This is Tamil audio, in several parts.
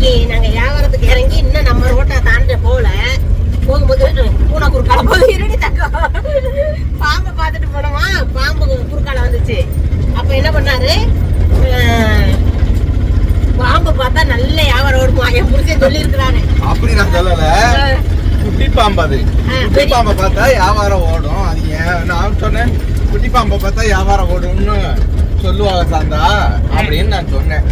இன்னைக்கு நாங்க வியாபாரத்துக்கு இறங்கி இன்னும் நம்ம ரோட்டை தாண்ட போல போகும்போது பூனை குறுக்கால போது இருடி தக்கம் பாம்பை பார்த்துட்டு போனோமா? பாம்பு குறுக்கால வந்துச்சு. அப்ப என்ன பண்ணாரு? பாம்பு பார்த்தா நல்ல வியாபாரம் ஓடுமா? என் புருஷன் சொல்லி இருக்கிறாரு அப்படி நான் சொல்லல. குட்டி பாம்பு அது. குட்டி பாம்பை பார்த்தா வியாபாரம் ஓடும். அது ஏன்? நான் சொன்னேன் குட்டி பாம்பை பார்த்தா வியாபாரம் ஓடும்னு. சொல்லுவாங்க சாந்தா. அப்படின்னு நான் சொன்னேன்.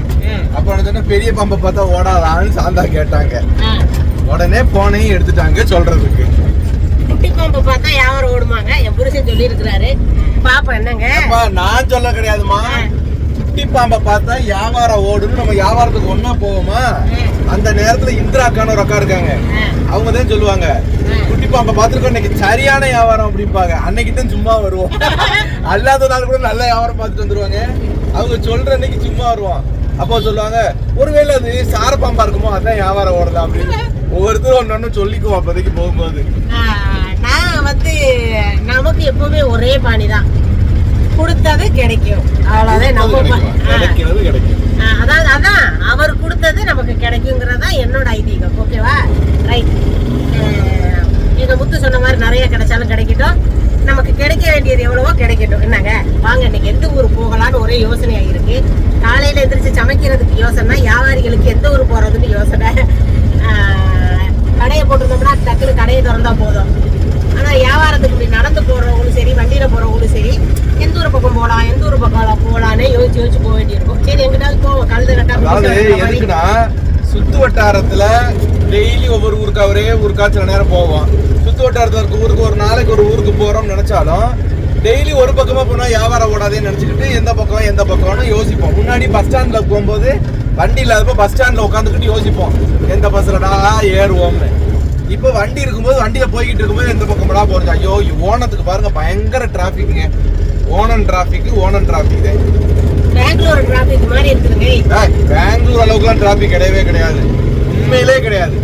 அப்ப நான் சொன்னேன் பெரிய பாம்பை பார்த்தா ஓடாதான்னு சாந்தா கேட்டாங்க. உடனே போனையும் எடுத்துட்டாங்க சொல்றதுக்கு. குட்டி பாம்பை பார்த்தா வியாபாரம் ஓடுமாங்க? என் புருஷன் சொல்லி இருக்கிறாரு பாப்பா என்னங்க? நான் சொல்ல கிடையாதுமா குட்டி பாம்பை பார்த்தா வியாபாரம் ஓடுன்னு நம்ம வியாபாரத்துக்கு ஒண்ணா போவோமா? அந்த நேரத்துல இந்திரா அக்கான்னு ஒரு அக்கா இருக்காங்க. அவங்க தான் சொல்லுவாங்க குட்டி பாம்பை பார்த்துருக்கோம் இன்னைக்கு சரியான வியாபாரம் அப்படிம்பாங்க. அன்னைக்கு தான் சும்மா வருவோம். அல்லாத நாள் கூட நல்ல வியாபாரம் பார்த்துட்டு வந்துருவாங்க. அவங்க சொல்ற அன்னைக்கு சும்மா வருவோம். அப்போ சொல்லுவாங்க ஒருவேளை அது சார பாம்பா இருக்குமோ அதான் வியாபாரம் ஓடலாம் அப்படின்னு. ஒவ்வொருத்தரும் ஒன்னு ஒண்ணு சொல்லிக்குவோம் அப்போதைக்கு போகும்போது. நான் வந்து நமக்கு எப்பவுமே ஒரே பாணி தான் கொடுத்தது கிடைக்கும். ஆஹ். கிடைக்கிறது கிடைக்கும். அதாவது அதான் அவர் கொடுத்தது நமக்கு கிடைக்குங்கிறதா என்னோட ஐதீகம். ஓகேவா? ரைட் எங்க முத்து சொன்ன மாதிரி நிறைய கிடைச்சாலும் கிடைக்கட்டும். நமக்கு கிடைக்க வேண்டியது எவ்வளவோ கிடைக்கட்டும். என்னங்க? வாங்க இன்னைக்கு எந்த ஊர் போகலான்னு ஒரே யோசனையா இருக்கு. காலையில எந்திரிச்சு சமைக்கிறதுக்கு யோசனை வியாபாரிகளுக்கு எந்த ஊர் போறதுன்னு யோசனை. கடையை போட்டிருந்தோம்னா டக்குனு கடையை திறந்தா போதும். ஆனா வியாபாரத்துக்கு இப்படி நடந்து போறவங்களும் சரி வண்டியில போறவங்களும் சரி எந்த ஊர் பக்கம் போகலாம் எந்த ஊர் பக்கம் போகலான்னு யோசிச்சு யோசிச்சு போக வேண்டியிருக்கும். சரி எங்கிட்டாவது போவோம். கழுத கட்டா சுத்து வட்டாரத்துல டெய்லி ஒவ்வொரு ஊருக்கா ஒரே ஊருக்கா சில நேரம் போவோம். சுத்து வட்டாரத்துல இருக்க ஊருக்கு ஒரு நாளைக்கு ஒரு ஊருக்கு போறோம்னு நினைச்சாலும் டெய்லி ஒரு பக்கமா போனா வியாபாரம் ஓடாதேன்னு நினைச்சுக்கிட்டு எந்த பக்கம் எந்த பக்கம்னு யோசிப்போம். முன்னாடி பஸ் ஸ்டாண்ட்ல போகும்போது வண்டி இல்லாதப்ப பஸ் ஸ்டாண்ட்ல உட்காந்துக்கிட்டு யோசிப்போம். எந்த பஸ்லடா ஏறுவோம்னு. இப்போ வண்டி இருக்கும்போது வண்டியில போய்கிட்டு இருக்கும்போது எந்த பக்கம்டா போறது? ஐயோ ஓணத்துக்கு பாருங்க பயங்கர டிராபிக்ங்க Onam traffic Onam traffic Bangalore traffic மாதிரி இருக்குதுங்க. பெங்களூர் அளவுக்குலாம் டிராபிக் கிடையவே கிடையாது. உண்மையிலே கிடையாது.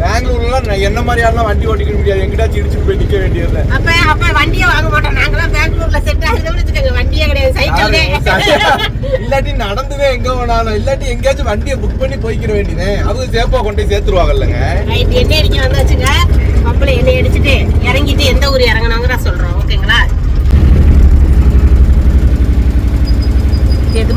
பெங்களூர்லாம் என்ன மாதிரி யாரெல்லாம் வண்டி ஓட்டிக்க முடியாது. எங்கிட்டாச்சும் இடிச்சுட்டு போய் நிக்க வேண்டியது அப்ப அப்ப வண்டியே வாங்க மாட்டோம். நாங்களாம் பெங்களூர்ல செட் ஆகுதுன்னு வண்டியே இல்லாட்டி நடந்துவே எங்க போனாலும் இல்லாட்டி எங்கேயாச்சும் வண்டியை புக் பண்ணி போய்க்கிற வேண்டியதே அவங்க சேஃபா கொண்டு போய் சேர்த்துருவாங்கல்லங்க. என்ன எண்ணெய் அடிக்க வந்தாச்சுங்க? மாப்பிள்ளை எண்ணெய் அடிச்சுட்டு இறங்கிட்டு எந்த ஊர் இறங்கினாங்கிற சொல்றோம் ஓகேங்களா? எது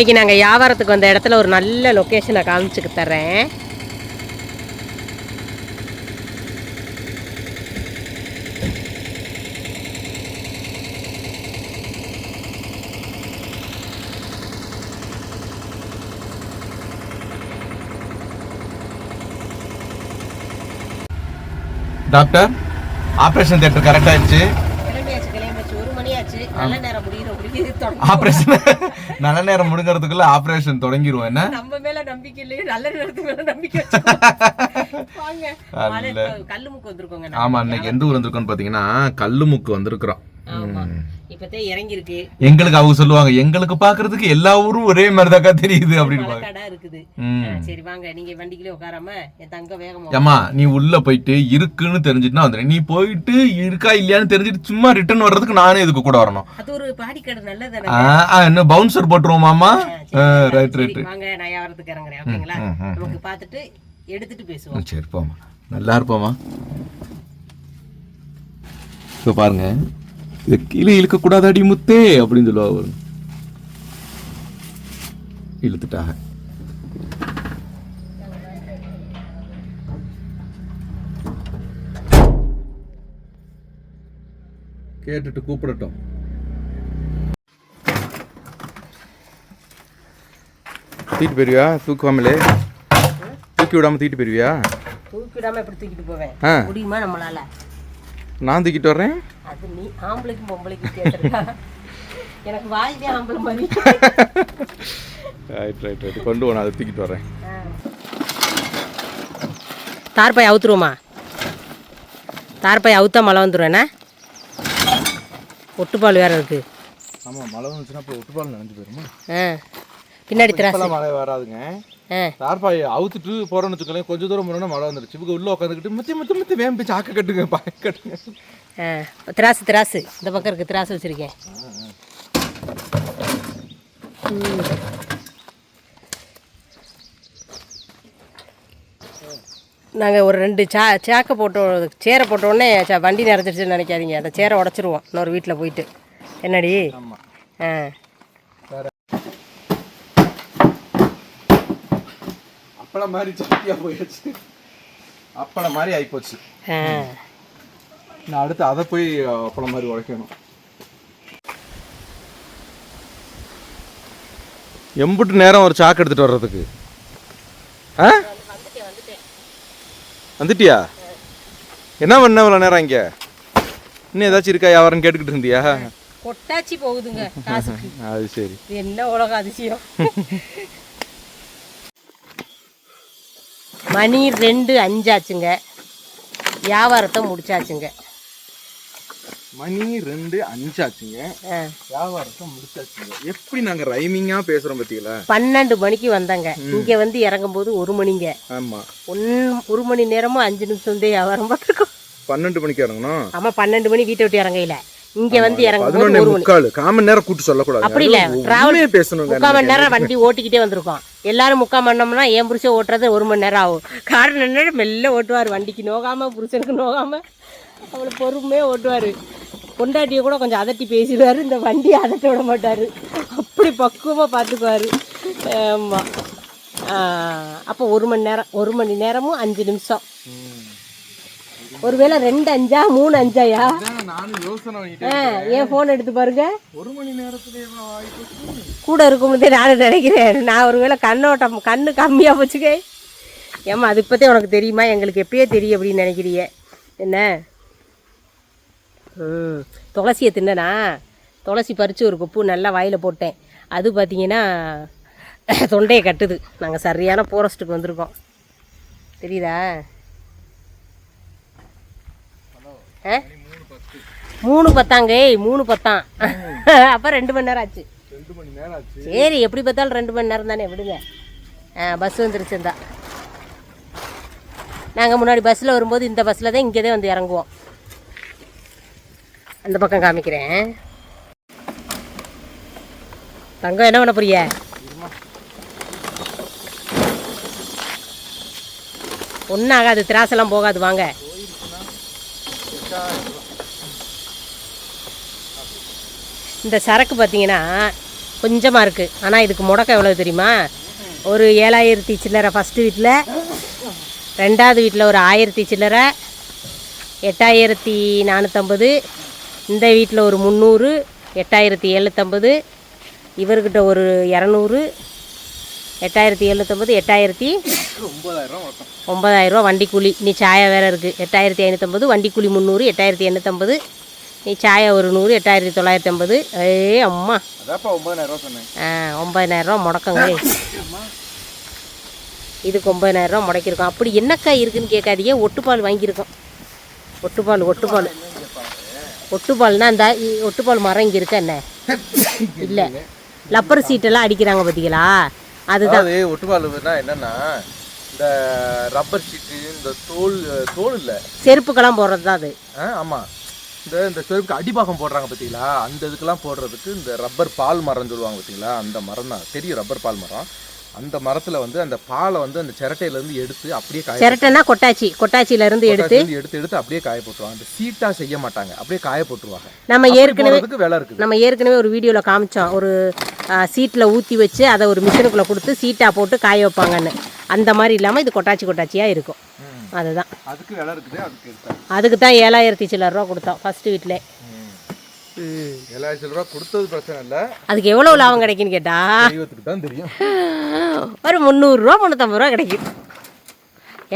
இன்னைக்கு நாங்கள் வியாபாரத்துக்கு வந்த இடத்துல ஒரு நல்ல லொக்கேஷனை காமிச்சுக்கு தர்றேன். டாக்டர் ஆபரேஷன் தியேட்டர் கரெக்ட் ஆயிடுச்சு. ஆபரேஷன் நல்ல நேரம் முடிஞ்சறதுக்குள்ள ஆபரேஷன் தொடங்கிரும் என்ன? நம்ம மேல நம்பிக்கை இல்லையே நல்ல நேரத்துக்கு மேல நம்பிக்கை. வாங்க. கல்லுமுக்கு வந்திருக்கோங்க ஆமா இன்னைக்கு எந்த ஊர் வந்திருக்கோன்னு பாத்தீங்கன்னா கல்லுமுக்கு வந்திருக்கிறோம். எங்களுக்கு அவங்க சொல்லுவாங்க எங்களுக்கு பாக்குறதுக்கு எல்லா ஊரும் ஒரே மாதிரிதாக்கா தெரியுது அப்படின்னு மழைக்காடா இருக்குது. ம். ஆ, சரி வாங்க. நீங்க வண்டிக்குள்ளே உட்காராம என் தங்க வேகமா ஏம்மா நீ உள்ள போயிட்டு இருக்குன்னு தெரிஞ்சுட்டுனா வந்துடு நீ போயிட்டு இருக்கா இல்லையான்னு தெரிஞ்சுட்டு சும்மா ரிட்டர்ன் வர்றதுக்கு நானே இதுக்கு கூட வரணும். என்ன பவுன்சர் போட்டுருவோமாமா ரைட் ரைட் வாங்க சரி போமா நல்லா இருப்போமா இப்போ பாருங்க. இது கீழே இழுக்க கூடாதாடி முத்தே? அப்படின்னு சொல்லுவாங்க பாருங்க. இழுத்துட்டாக கேட்டுட்டு கூப்பிடட்டும். தூக்கிட்டு போயிருவியா? தூக்குவாமலே தூக்கி விடாம தூக்கிட்டு போயிருவியா? தூக்கிடாம எப்படி தூக்கிட்டு போவேன். முடியுமா நம்மளால? நான் தூக்கிட்டு வர்றேன். அது நீ ஆம்பளைக்கும் பொம்பளைக்கும் கேட்டிருக்கா எனக்கு வாய்தே ஆம்பளை மாதிரி. ரைட் ரைட் ரைட் கொண்டு போன அதை தூக்கிட்டு வரேன் தார்பாய் அவுத்துருவோமா? தார்பாய் அவுத்தா மழை வந்துடும் என்ன? ஒட்டுப்பால் வேறு இருக்குது ஆமா மழை வந்துச்சுன்னா அப்புறம் ஒட்டுப்பால் நினைஞ்சு போயிருமா? ஆ. பின்னாடி திராசு. மழை வராதுங்க. ஆ. தார்பாய் அவுத்துட்டு போறோம்னு வச்சுக்கோங்களேன் கொஞ்சம் தூரம் போனோம்னா மழை வந்துருச்சு. இவங்க உள்ள உட்காந்துக்கிட்டு முத்தி முத்தி முத்தி வேம்பி சாக்க கட்டுங்க பாய கட்டுங்க. திராசு திராசு. இந்த பக்கம் இருக்குது திராசு வச்சுருக்கேன். நாங்கள் ஒரு ரெண்டு சா சேக்கை போட்டோம் சேரை போட்ட உடனே ச- வண்டி நிறைஞ்சிருச்சுன்னு நினைக்காதீங்க. அந்த சேரை உடச்சிருவோம் இன்னொரு வீட்டில் போயிட்டு. என்னடி? ஆ. அப்பளம் மாதிரி சட்டியா போயிடுச்சு அப்பளம் மாதிரி ஆயிப்போச்சு. ஆ. நான் அடுத்து அதை போய் அப்பளம் மாதிரி உழைக்கணும் எம்புட்டு நேரம் ஒரு சாக்கு எடுத்துட்டு வர்றதுக்கு. ஆ? வந்துட்டியா? என்ன பண்ண இவ்வளோ நேரம் இங்கே? இன்னும் ஏதாச்சும் இருக்கா வியாபாரம் கேட்டுக்கிட்டு இருந்தியா? கொட்டாச்சி போகுதுங்க காசுக்கு. அது சரி. இது என்ன உலக அதிசயம்? மணி ரெண்டு அஞ்சாச்சுங்க. வியாபாரத்தை முடிச்சாச்சுங்க. மணி ரெண்டு அஞ்சாச்சுங்க. வியாபாரத்தை முடிச்சாச்சுங்க. எப்படி நாங்க ரைமிங்கா பேசுறோம் பாத்தீங்களா? பன்னெண்டு மணிக்கு வந்தாங்க. இங்க வந்து இறங்கும்போது ஒரு மணிங்க. ஆமா. ஒன் ஒரு மணி நேரமும் அஞ்சு நிமிஷம் வந்து வியாபாரம் பார்த்துருக்கோம் பன்னெண்டு மணிக்கு இறங்கணும். ஆமா பன்னெண்டு மணி வீட்டை விட்டு இறங்கையில. இங்க வந்து பதினொன்னே ஒரு முக்கால் காமன் நேரம் கூட்டு சொல்லக்கூடாது. அப்படி இல்ல. டிராவல் பேசணுங்க முக்கால் மணி நேரம் வண்டி ஓட்டிக்கிட்டே வந்திருக்கோம் எல்லாரும் முக்கால் மணி என் புருஷன் ஓட்டுறது? ஒரு மணி நேரம் ஆகும். காரணம் என்ன மெல்ல ஓட்டுவார் வண்டிக்கு. நோகாம புருஷனுக்கு நோகாம அவ்வளோ பொறுமையாக ஓட்டுவார். பொண்டாட்டியை கூட கொஞ்சம் அதட்டி பேசிடுவார். இந்த வண்டியை அதட்ட விட மாட்டார். அப்படி பக்குவமாக பார்த்துக்குவார் ஆமாம் அப்போ ஒரு மணி நேரம் ஒரு மணி நேரமும் அஞ்சு நிமிஷம். ஒருவேளை ரெண்டு அஞ்சா மூணு அஞ்சாயா ஏன் ஃபோன் எடுத்து பாருங்க. ஒரு மணி நேரத்துல எவ்வளவு ஆயிப்போச்சு கூட இருக்கும்போதே நானும் நினைக்கிறேன். நான் ஒருவேளை கண்ணோட்டம் கண்ணு கம்மியாக போச்சுக்கே. ஏம்மா அது இப்போதே உனக்கு தெரியுமா? எங்களுக்கு எப்பயே தெரியும் அப்படின்னு நினைக்கிறிய. என்ன? ம் துளசியை தின்னனா? துளசி பறித்து ஒரு கொப்பு நல்லா வாயில் போட்டேன். அது பார்த்தீங்கன்னா தொண்டையை கட்டுது. நாங்கள் சரியான ஃபாரஸ்ட்டுக்கு வந்திருக்கோம். தெரியுதா ஆ மூணு பத்தாங்க. ஏய் மூணு பத்தாம் அப்போ ரெண்டு மணி நேரம் ஆச்சு. சரி எப்படி பார்த்தாலும் ரெண்டு மணி நேரம் தானே விடுங்க. பஸ் வந்துருச்சு இந்தா. நாங்கள் முன்னாடி பஸ்ஸில் வரும்போது இந்த பஸ்ஸில் தான் இங்கே தான் வந்து இறங்குவோம். அந்த பக்கம் காமிக்கிறேன். தங்கம் என்ன பண்ண போறிய ஒன்றும் ஆகாது திராசெல்லாம் போகாது வாங்க. இந்த சரக்கு பார்த்தீங்கன்னா கொஞ்சமாக இருக்குது ஆனால் இதுக்கு முடக்கம் எவ்வளோ தெரியுமா? ஒரு ஏழாயிரத்தி சில்லறை ஃபஸ்ட்டு வீட்டில் ரெண்டாவது வீட்டில் ஒரு ஆயிரத்தி சில்லறை எட்டாயிரத்தி நானூற்றம்பது இந்த வீட்டில் ஒரு முந்நூறு எட்டாயிரத்தி எழுநூற்றம்பது இவர்கிட்ட ஒரு இரநூறு எட்டாயிரத்தி எழுநூற்றம்பது எட்டாயிரத்தி ஒன்பதாயிரரூவா வண்டி கூலி நீ சாயா வேறு இருக்குது எட்டாயிரத்தி ஐநூற்றம்பது வண்டி கூலி முந்நூறு எட்டாயிரத்தி எண்ணூற்றம்பது சாயா ஒரு நூறு எட்டாயிரத்தி தொள்ளாயிரத்தி ஐம்பது ஏ அம்மா ஆ ஒம்பதாயிரரூவா முடக்கங்க இதுக்கு ஒம்பதாயிரரூவா முடக்கியிருக்கோம் அப்படி என்னக்கா இருக்குன்னு கேட்காதீங்க ஒட்டுப்பால் வாங்கியிருக்கோம் ஒட்டுப்பால் ஒட்டுப்பால் ஒட்டுப்பால்னா இந்த இ- ஒட்டுப்பால் மரம் இங்கே இருக்கா என்ன இல்லை லப்பர் சீட்டெல்லாம் அடிக்கிறாங்க பார்த்தீங்களா அதுதான் அதாவது ஒட்டுப்பாலுன்னா என்னன்னா இந்த ரப்பர் ஷீட்டு இந்த தோல் தோல் இல்ல செருப்புக்கெல்லாம் போடுறது தான் அது ஆ, ஆமா இந்த இந்த செருப்புக்கு அடிபாகம் போடுறாங்க பார்த்தீங்களா அந்த இதுக்கெல்லாம் போடுறதுக்கு இந்த ரப்பர் பால் மரம் சொல்லுவாங்க பார்த்தீங்களா அந்த மரம் தான். தெரியும் ரப்பர் பால் மரம். அந்த மரத்துல வந்து அந்த பாலை வந்து அந்த சிரட்டையில இருந்து எடுத்து அப்படியே காய சிரட்டைன்னா கொட்டாச்சி. எடுத்து கொட்டாசில இருந்து எடுத்து எடுத்து அப்படியே காய போட்டுருவாங்க. அந்த சீட்டா செய்ய மாட்டாங்க. அப்படியே காய போட்டுருவாங்க. நம்ம ஏற்கனவே விலை இருக்குது. நம்ம ஏற்கனவே ஒரு வீடியோவில் காமிச்சோம். ஒரு சீட்டில் ஊற்றி வச்சு அதை ஒரு மிஷினுக்குள்ளே கொடுத்து சீட்டாக போட்டு காய வைப்பாங்கன்னு. அந்த மாதிரி இல்லாமல் இது கொட்டாச்சி கொட்டாச்சியாக இருக்கும். அதுதான். அதுக்கு விலை இருக்குது அதுக்கு அதுக்கு தான் ஏழாயிரத்தி சில்லற ரூபா கொடுத்தோம் ஃபஸ்ட்டு வீட்டில் ஏழாயிரத்தி ரூபா கொடுத்தது பிரச்சனை இல்லை. அதுக்கு எவ்வளோ லாபம் கிடைக்குன்னு தெய்வத்துக்கு தான் தெரியும். ஒரு முந்நூறுரூவா முந்நூற்றம்பது ரூபா கிடைக்கும்.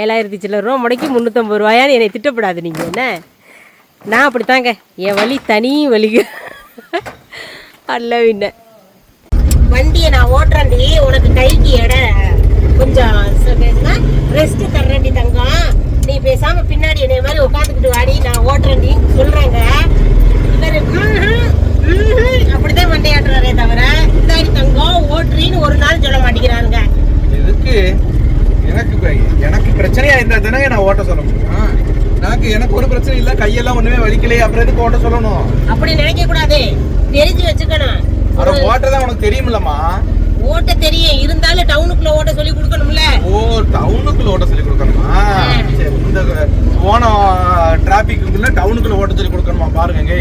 ஏழாயிரத்தி சில்லற ரூபா முடக்கி முந்நூற்றம்பது ரூபாயான்னு என்னை திட்டப்படாது நீங்கள் என்ன? நான் அப்படித்தாங்க. என் வழி தனி வலிக்கு. அல்ல பின்ன வண்டியை நான் ஓட்டுறேன்டி உனக்கு கைக்கு எடை. கொஞ்சம் ரெஸ்ட் தர்றேன்டி தங்கம். நீ பேசாம பின்னாடி என்னைய மாதிரி உட்காந்துக்கிட்டு வாடி நான் ஓட்டுறேன்டி. சொல்றாங்க. இவரு அப்படிதான் மண்டையாட்டுறாரே தவிர இந்தாடி தங்கம் ஓட்டுறீன்னு ஒரு நாள் சொல்ல மாட்டேங்கிறாருங்க எதுக்கு? எனக்கு எனக்கு பிரச்சனையா இருந்தா தானே நான் ஓட்ட சொல்ல முடியும். எனக்கு எனக்கு ஒரு பிரச்சனை இல்ல கையெல்லாம் ஒண்ணுமே வலிக்கலையே அப்புறம் எதுக்கு ஓட்ட சொல்லணும்? அப்படி நினைக்க கூடாது. தெரிஞ்சு வச்சுக்கணும். அட ஓட்டதான் உனக்கு தெரியுமில்லம்மா. ஓட்ட தெரியும். இருந்தாலும் டவுனுக்குள்ள ஓட்ட சொல்லி கொடுக்கணும்ல. ஓ டவுனுக்குள்ள ஓட்ட சொல்லி கொடுக்கணுமா? சரி இந்த போன டிராபிக்குள்ள டவுனுக்குள்ள ஓட்ட சொல்லி கொடுக்கணுமா? பாருங்க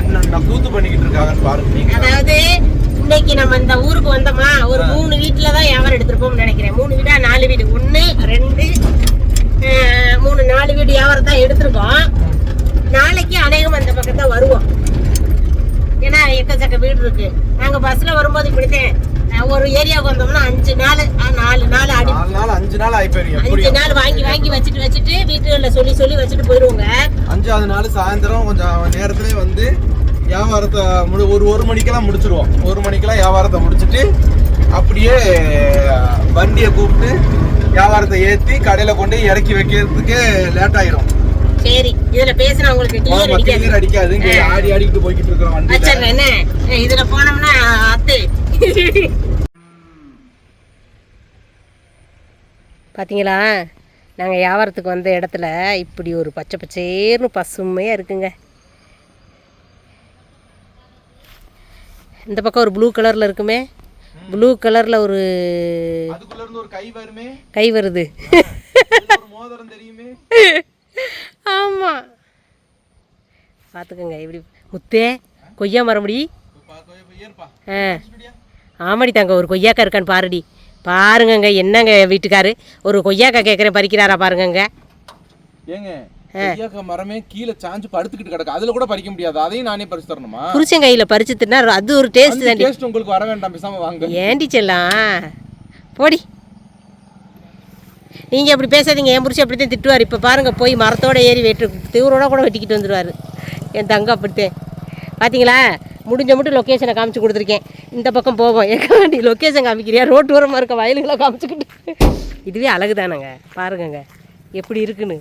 என்ன கூத்து பண்ணிக்கிட்டு இருக்காங்கன்னு பாருங்க அதாவது இன்னைக்கு நம்ம இந்த ஊருக்கு வந்தோமா ஒரு மூணு வீட்டுல தான் வியாபாரம் எடுத்திருப்போம்னு நினைக்கிறேன். மூணு வீடா நாலு வீடு? ஒண்ணு ரெண்டு மூணு நாலு வீடு வியாபாரம் தான் எடுத்திருக்கோம். நாளைக்கு அநேகம் அந்த பக்கம் தான் வருவோம். ஏன்னா எக்கச்சக்க வீடு இருக்கு. நாங்க பஸ்ல வரும்போது இப்படித்தான். ஒரு ஏரியாவுக்கு வந்தோம்னா அஞ்சு நாள் நாலு நாள் அடி நாள் அஞ்சு நாள் ஆயிப்போறீங்க அஞ்சு புரியும் நாள் வாங்கி வாங்கி வச்சுட்டு வச்சுட்டு வீட்டுல சொல்லி சொல்லி வச்சுட்டு போயிருவோங்க அஞ்சாவது நாள் சாயந்தரம் கொஞ்சம் நேரத்திலே வந்து வியாபாரத்தை முடி ஒரு ஒரு மணிக்கெல்லாம் முடிச்சிருவோம். ஒரு மணிக்கெல்லாம் வியாபாரத்தை முடிச்சிட்டு அப்படியே வண்டியை கூப்பிட்டு வியாபாரத்தை ஏற்றி கடையில் கொண்டு இறக்கி வைக்கிறதுக்கு லேட் ஆயிரும். சரி இதுல பேசினா உங்களுக்கு கிளியர் அடிக்காது. அடிக்காது ஆடி ஆடிக்கிட்டு போய்கிட்டு இருக்கிறோம் இதுல போனோம்னா அத்து. பாத்தீங்களா? நாங்கள் வியாபாரத்துக்கு வந்த இடத்துல இப்படி ஒரு பச்சை பச்சேர்னு பசுமையாக இருக்குங்க. இந்த பக்கம் ஒரு ப்ளூ கலரில் இருக்குமே. ப்ளூ கலரில் ஒரு கை வருமே. கை வருது. ஆமாம் பார்த்துக்கோங்க இப்படி முத்தே கொய்யா மரமுடி. ஆ. ஆமாடி தாங்க ஒரு கொய்யாக்கா இருக்கான்னு பாருடி. பாருங்கங்க என்னங்க வீட்டுக்காரு? ஒரு கொய்யாக்கா கேட்குறேன் பறிக்கிறாரா பாருங்கங்க. ஏங்க கொய்யாக்காய் மரமே கீழே சாஞ்சு படுத்துக்கிட்டு கிடக்கு. அதுல கூட பறிக்க முடியாது. அதையும் நானே பறிச்சு தரணுமா? புருஷன் கையில் பறிச்சு தின்னா அது ஒரு டேஸ்ட் தாண்டி. டேஸ்ட் உங்களுக்கு வர வேண்டாம் பேசாம வாங்க. ஏண்டி செல்லாம்? போடி. நீங்கள் அப்படி பேசாதீங்க. என் புருஷன் அப்படித்தான் திட்டுவார். இப்போ பாருங்கள் போய் மரத்தோட ஏறி வெட்டு தீவிரோட கூட வெட்டிக்கிட்டு வந்துடுவார் என் தங்கம் அப்படித்தான். பார்த்தீங்களா முடிஞ்ச மட்டும் லொக்கேஷனை காமிச்சு கொடுத்துருக்கேன். இந்த பக்கம் போவோம். எங்க வண்டி லொக்கேஷன் காமிக்கிறியா? ரோட்டு ஓரமாக இருக்க வயலுங்களை காமிச்சுக்கிட்டு. இதுவே அழகு தானேங்க பாருங்கங்க. எப்படி இருக்குன்னு.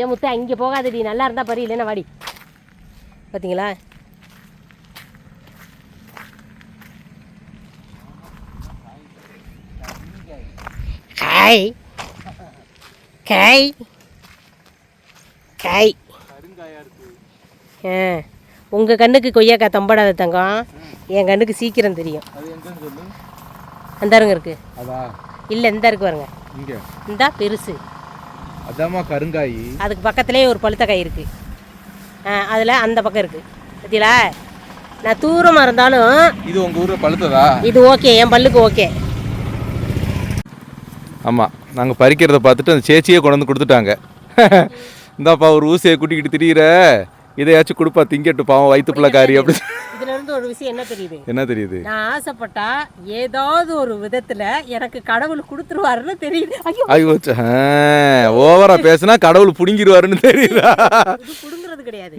ஏன் முத்த அங்கே போகாதடி. நல்லா இருந்தால் பரி இல்லைன்னா வாடி. பார்த்தீங்களா காய் காய் காய் ஆ உங்கள் கண்ணுக்கு கொய்யாக்காய் தம்படாத தங்கம். என் கண்ணுக்கு சீக்கிரம் தெரியும். இந்தாருங்க இருக்கு. இல்லை இந்த இருக்கு பாருங்க. இந்தா பெருசு. அதாம்மா கருங்காய். அதுக்கு பக்கத்துலேயே ஒரு பழுத்த காய் இருக்குது அதில் அந்த பக்கம் இருக்குது பார்த்தீங்களா நான் தூரமாக இருந்தாலும் இது உங்க ஊர்ல பழுத்ததா? இது ஓகே என் பல்லுக்கு ஓகே. ஆமா நாங்க பறிக்கிறத பார்த்துட்டு அந்த சேச்சியே கொண்டு வந்து கொடுத்துட்டாங்க. இந்தாப்பா ஒரு ஊசியை கூட்டிக்கிட்டு திரியிற. இதையாச்சும் கொடுப்பா திங்கட்டு பாவம் வயிற்று பிள்ளைக்காரி அப்படி இதுல இருந்து ஒரு விஷயம் என்ன தெரியுது? என்ன தெரியுது? நான் ஆசைப்பட்டா ஏதாவது ஒரு விதத்துல எனக்கு கடவுள் கொடுத்துருவாருன்னு தெரியுது. ஐயோ. ஓவரா பேசுனா கடவுள் புடுங்கிடுவாருன்னு தெரியுதா? இது புடுங்குறது கிடையாது.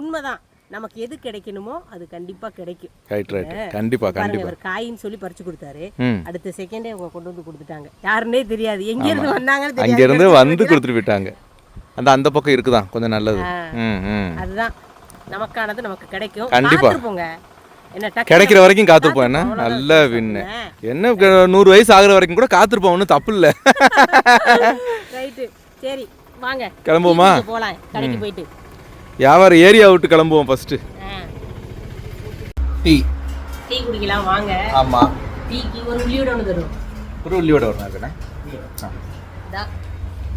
உண்மைதான். நமக்கு எது கிடைக்கணுமோ அது கண்டிப்பா கிடைக்கும். ரைட் ரைட் கண்டிப்பா கண்டிப்பா. அவர் காயின்னு சொல்லி பறிச்சு கொடுத்தாரு. அடுத்த செகண்டே அவங்க கொண்டு வந்து கொடுத்துட்டாங்க. யாருன்னே தெரியாது. எங்க இருந்து வந்தாங்கன்னு அங்க தெரியாது. இருந்து வந்து கொடுத்துட்டு போயிட்டாங்க. அந்த அந்த பக்கம் இருக்குதான் கொஞ்சம் நல்லது. ம் ம். அதுதான். நமக்கானது நமக்கு கிடைக்கும். கண்டிப்பா. கிடைக்கிற வரைக்கும் காத்திருப்போம். என்ன? நல்ல வின்னு என்ன நூறு வயசு ஆகுற வரைக்கும் கூட காத்திருப்போம். ஒன்றும் தப்பு இல்லை. சரி வாங்க. கிளம்புவோமா? டீ குடிக்க போயிட்டு. வியாபாரம் ஏரியா விட்டு கிளம்புவோம் ஃபர்ஸ்ட் டீ. டீ குடிக்கலாம். வாங்க. ஆமா. டீக்கு ஒரு உள்ளியோட ஒன்று தரும் ஒரு உள்ளியோட நாள் இதா,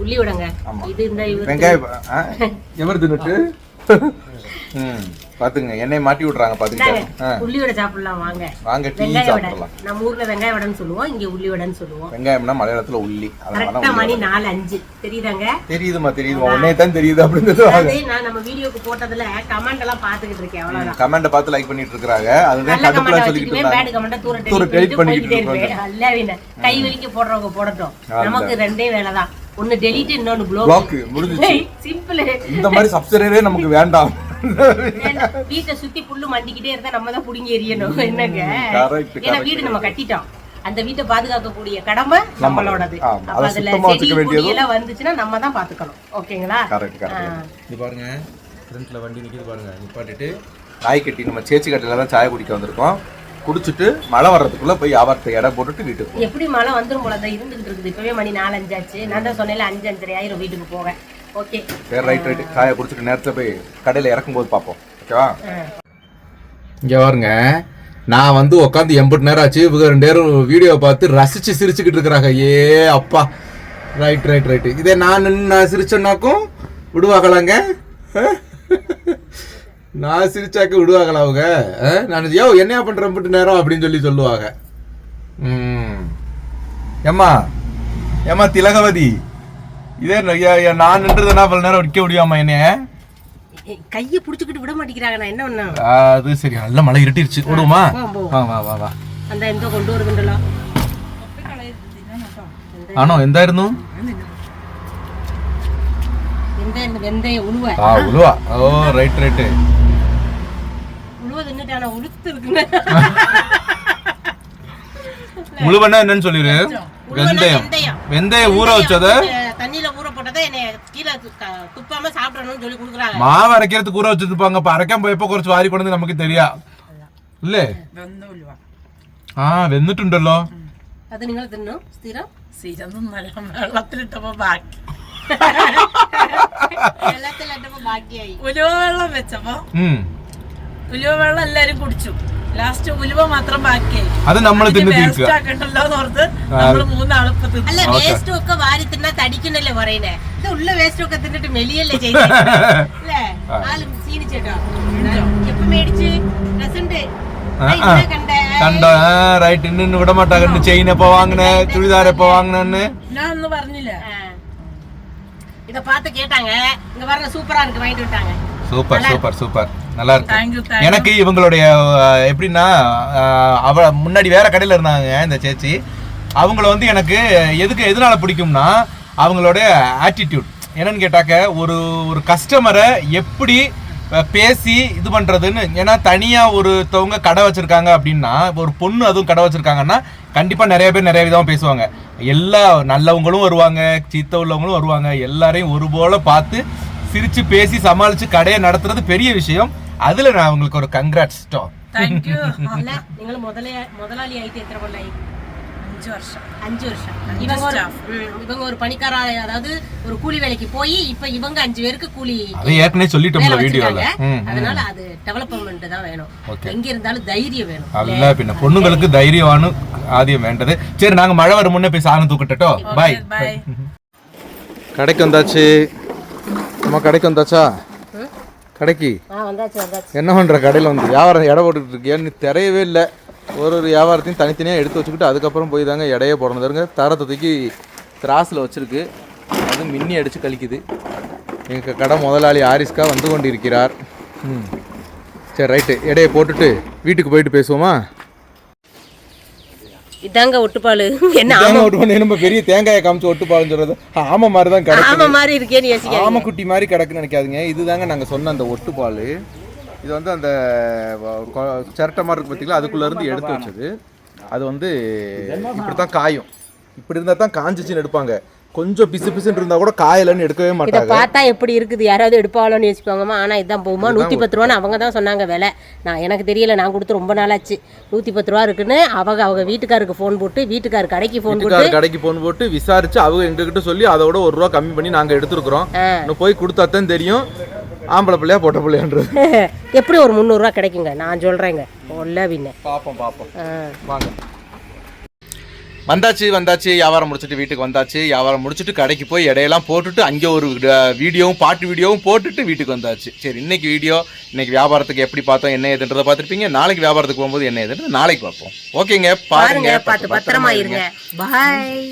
உள்ளி விடங்க. இது இந்த வெங்காயம்? எவர் தின்னுட்டு? பாத்துங்க. எண்ணெய் மாட்டி விட்றாங்க பாத்துக்கிட்டாங்க உள்ளி வடை சாப்பிடலாம் வாங்க. வாங்க டீ சாப்பிடலாம். நம்ம ஊர்ல வெங்காய வடைன்னு சொல்லுவோம் இங்க உள்ளி வடைன்னு சொல்லுவோம். வெங்காயம்னா மலையாளத்துல உள்ளி. கரெக்டா மணி நாலு அஞ்சு. தெரியுதாங்க? தெரியுதுமா தெரியுதுமா உன்னே தான் தெரியுது அப்படின்னு சொல்லுவாங்க அதாவது நான் நம்ம வீடியோக்கு போட்டதுல கமெண்ட் எல்லாம் பாத்துக்கிட்டு இருக்கேன் அவ்வளவுதான். கமெண்ட பார்த்து லைக் பண்ணிட்டு இருக்காங்க அதுதான் கடுப்புல வச்சுக்குவேன் இருந்தாங்க. பேட் கமெண்ட் தூர டெலிட் பண்ணிட்டு பண்ணிக்கிட்டு போயிட்டே இருப்பேன். அல்ல கை வலிக்க போடுறவங்க போடட்டும். நமக்கு ரெண்டே வேலை தான் ஒன்னு டெலிட் இன்னொன்னு ப்ளோக் பிளாக் முடிஞ்சிச்சு. சிம்பிள் இந்த மாதிரி சப்ஸ்கிரைபரே நமக்கு வேண்டாம். வீட்டை சுத்தி புல்லு மண்டிக்கிட்டே இருந்தா நம்ம தான் புடுங்கி எறியணும். என்னங்க? ஏன்னா. வீடு நம்ம கட்டிட்டோம். அந்த வீட்டை பாதுகாக்கக்கூடிய கடமை நம்மளோடது. அதுல செடி எல்லாம் வந்துச்சுன்னா நம்ம தான் பாத்துக்கணும். ஓகேங்களா? கரெக்ட் கரெக்ட் இது பாருங்க. ஃப்ரண்ட்ல வண்டி நிக்குது பாருங்க. நிப்பாட்டிட்டு நாய் கட்டி நம்ம சேச்சி கட்டில தான் சாய குடிக்க வந்திருக்கோம். குடிச்சிட்டு மழை வர்றதுக்குள்ள போய் வியாபாரத்தை எடை போட்டுட்டு வீட்டுக்கு. எப்படி மழை வந்துரும் போல தான் இருந்துகிட்டு இருக்குது. இப்பவே மணி நாலு அஞ்சாச்சு நான் தான் சொன்னேன்ல அஞ்சு அஞ்சரை ஆயிரம் வீட்டுக்கு போக ஓகே. சரி ரைட் ரைட் சாயை குடிச்சிட்டு நேரத்தில் போய் கடையில் இறக்கும்போது பார்ப்போம். ஓகேவா? இங்கே பாருங்க. நான் வந்து உட்காந்து எண்பது நேரம் ஆச்சு. இவங்க ரெண்டு நேரம் வீடியோ பார்த்து ரசிச்சு சிரிச்சுக்கிட்டு இருக்கிறாங்க. ஏ அப்பா. ரைட் ரைட் ரைட் இதே நான் நான் சிரிச்சேன்னாக்கும் விடுவாங்களாங்க? நான் சிரிச்சாக்க விடுவாங்களா அவங்க? நான் யோ என்னையா பண்ணுறேன் நேரம் அப்படின்னு சொல்லி சொல்லுவாங்க. ஏம்மா? ஏம்மா திலகவதி? இதே நான் நின்றதுனா பல நேரம் நிற்க முடியாமா என்னைய? கையை பிடிச்சிக்கிட்டு விட மாட்டேங்கிறாங்க. நான் என்ன பண்ண? அது சரி நல்ல மழை இருட்டிருச்சு. ஓடுமா வா வா வா வா. அந்த எந்த கொண்டு வருதுண்டலோ ആണോ എന്തായിരുന്നു ഉലുവ ഓ റൈറ്റ് റൈറ്റ് அவரை உடுத்து இருக்குமே முழுவனா என்னன்னு சொல்லிடு வெந்தயம். வெந்தயம். ஊற வச்சத? தண்ணியில ஊற போட்டதை என்னை கீழே துப்பாம சாப்பிடணும்னு சொல்லி கொடுக்குறாங்க. மாவு அரைக்கிறதுக்கு ஊற வச்சிருப்பாங்க. அப்ப அரைக்காம போயப்போ குறைச்சு வாரி கொண்டு நமக்கு தெரியா? இல்ல? ആ വെന്നിട്ടുണ്ടല്ലോ അത് നിങ്ങൾ തിന്നു സ്ഥിരം സ്ഥിരം വെള്ളത്തിലിട്ടപ്പോ ബാക്കി വെള്ളത്തിലിട്ടപ്പോ ബാക്കിയായി ഒരു വെള്ളം വെച്ചപ്പോ ഉലുവ വെള്ളം എല്ലാരും കുടിച്ചു ലാസ്റ്റ് ഉലുവ മാത്രം ബാക്കിയായി അത് നമ്മൾ തിന്ന് വേസ്റ്റ് തീർക്കുക ആക്കണ്ടല്ലോ എന്ന് ഓർത്ത് നമ്മള് മൂന്നാളിപ്പോ തിന്നു അല്ല വേസ്റ്റ് ഒക്കെ വാരി തിന്നാ തടിക്കുന്നല്ലേ പറയുന്നേ ഇത് ഉള്ള വേസ്റ്റ് ഒക്കെ തിന്നിട്ട് മെലിയല്ലേ ചെയ്യുന്നത് അല്ലേ ആളും ക്ഷീണിച്ചേട്ടോ എപ്പ മേടിച്ച് രസണ്ട് ആ, ആ. കണ്ടേ കണ്ടോ ആ റൈറ്റ് ഇന്ന് വിട മാട്ടാ ചെയിൻ എപ്പോ വാങ്ങണേ ചുരിദാർ എപ്പോ വാങ്ങണെന്ന് ഞാൻ ഒന്നും പറഞ്ഞില്ല ஆ. இத பார்த்து கேட்டாங்க இங்க பாருங்க சூப்பரா இருக்கு வாங்கிட்டு விட்டாங்க சூப்பர் சூப்பர் சூப்பர் நல்லா இருக்கு எனக்கு இவங்களுடைய எப்படின்னா அவ முன்னாடி வேற கடையில இருந்தாங்க இந்த சேச்சி. அவங்கள வந்து எனக்கு எதுக்கு எதனால பிடிக்கும்னா அவங்களுடைய ஆட்டிடியூட் என்னன்னு கேட்டாக்க ஒரு ஒரு கஸ்டமரை எப்படி பேசி இது பண்றதுன்னு ஏன்னா தனியா ஒருத்தவங்க கடை வச்சிருக்காங்க அப்படின்னா ஒரு பொண்ணு அதுவும் கடை வச்சிருக்காங்கன்னா கண்டிப்பா நிறைய பேர் நிறைய விதமா பேசுவாங்க. எல்லா நல்லவங்களும் வருவாங்க சீத்த உள்ளவங்களும் வருவாங்க எல்லாரையும் ஒரு போல பார்த்து சிரிச்சு பேசி சமாளிச்சு கடையை நடத்துறது பெரிய விஷயம். அதுல நான் உங்களுக்கு ஒரு கங்க்ராட்ஸ் ஸ்டாப் தேங்க்யூ வருஷம் அஞ்சு வருஷம் இவங்க ஒரு ம், இவங்க ஒரு கூலி வேலைக்கு போய் இப்ப இவங்க அஞ்சு பேருக்கு கூலி ஏற்கனவே சொல்லிட்டோம்ல வீடியோல அதனால அது டெவலப்மெண்ட் தான் வேணும் எங்க இருந்தாலும் தைரியம் வேணும் அல்ல பின்ன பொண்ணுங்களுக்கு தைரியமான ஆதியம் வேண்டது சரி நாங்க மழை வர முன்னே போய் சாணம் தூக்கிட்டோம் பாய் பாய் கடைக்கு வந்தாச்சு நம்ம கடைக்கு வந்தாச்சா கடைக்கு? என்ன பண்ற கடையில வந்து? வியாபாரம் எடை போட்டுட்டு இருக்கியான்னு தெரியவே இல்லை. ஒரு ஒரு வியாபாரத்தையும் தனித்தனியாக எடுத்து வச்சுக்கிட்டு அதுக்கப்புறம் போய் தாங்க எடையே போடணும். தருங்க தரத்தை தூக்கி திராஸில் வச்சிருக்கு. அது மின்னி அடித்து கழிக்குது. எங்கள் கடை முதலாளி ஆரிஸ்கா வந்து கொண்டு இருக்கிறார் ம். சரி ரைட்டு. எடையை போட்டுட்டு வீட்டுக்கு போயிட்டு பேசுவோமா? இதாங்க ஒட்டுப்பாலு. என்ன தேங்காய் ஒட்டு பண்ணி நம்ம பெரிய தேங்காயை காமிச்சு ஒட்டு பாருன்னு சொல்றது ஆமை மாதிரி தான் கிடக்கு ஆமா மாதிரி இருக்கேன்னு யோசிக்க ஆமை குட்டி மாதிரி கிடக்குன்னு நினைக்காதீங்க. இதுதாங்க நாங்கள் சொன்ன அந்த ஒட்டுப்பால். இது வந்து அந்த சிரட்டை மாதிரி இருக்கு பார்த்தீங்களா அதுக்குள்ள இருந்து எடுத்து வச்சது. அது வந்து இப்படி தான் காயும். இப்படி இருந்தால் தான் காஞ்சிச்சின்னு எடுப்பாங்க. கொஞ்சம் பிசு பிசுன்னு இருந்தால் கூட காயலன்னு எடுக்கவே இதை மாட்டாங்க. பார்த்தா எப்படி இருக்குது யாராவது எடுப்பாளோன்னு யோசிப்பாங்கம்மா. ஆனால் இதான் போகுமா நூற்றி பத்து ரூபான்னு அவங்க தான் சொன்னாங்க விலை. நான் எனக்கு தெரியல நான் கொடுத்து ரொம்ப நாளாச்சு. நூற்றி பத்து ரூபா இருக்குன்னு அவங்க அவங்க வீட்டுக்காருக்கு ஃபோன் போட்டு வீட்டுக்காரு கடைக்கு ஃபோன் போட்டு கடைக்கு போன் போட்டு விசாரிச்சு அவங்க எங்ககிட்ட சொல்லி அதோட ஒரு ரூபா கம்மி பண்ணி நாங்கள் எடுத்துருக்குறோம். போய் கொடுத்தா தான் தெரியும். ஆம்பளை பிள்ளையா பொட்டை பிள்ளையான்றது. எப்படி ஒரு முந்நூறுரூவா கிடைக்குங்க? நான் சொல்கிறேங்க ஒல்ல பின்ன பார்ப்போம் பார்ப்போம் வாங்க. வந்தாச்சு வந்தாச்சு வியாபாரம் முடிச்சுட்டு வீட்டுக்கு வந்தாச்சு வியாபாரம் முடிச்சுட்டு கடைக்கு போய் இடையெல்லாம் போட்டுட்டு அங்கே ஒரு வீடியோவும் பாட்டு வீடியோவும் போட்டுட்டு வீட்டுக்கு வந்தாச்சு. சரி இன்னைக்கு வீடியோ இன்னைக்கு வியாபாரத்துக்கு எப்படி பார்த்தோம் என்ன ஏதுன்றதை பார்த்துருப்பீங்க. நாளைக்கு வியாபாரத்துக்கு போகும்போது என்ன ஏதுன்றது நாளைக்கு பார்ப்போம். ஓகேங்க பாருங்க பாருங்க பார்த்து பத்திரமா இருங்க. பாய்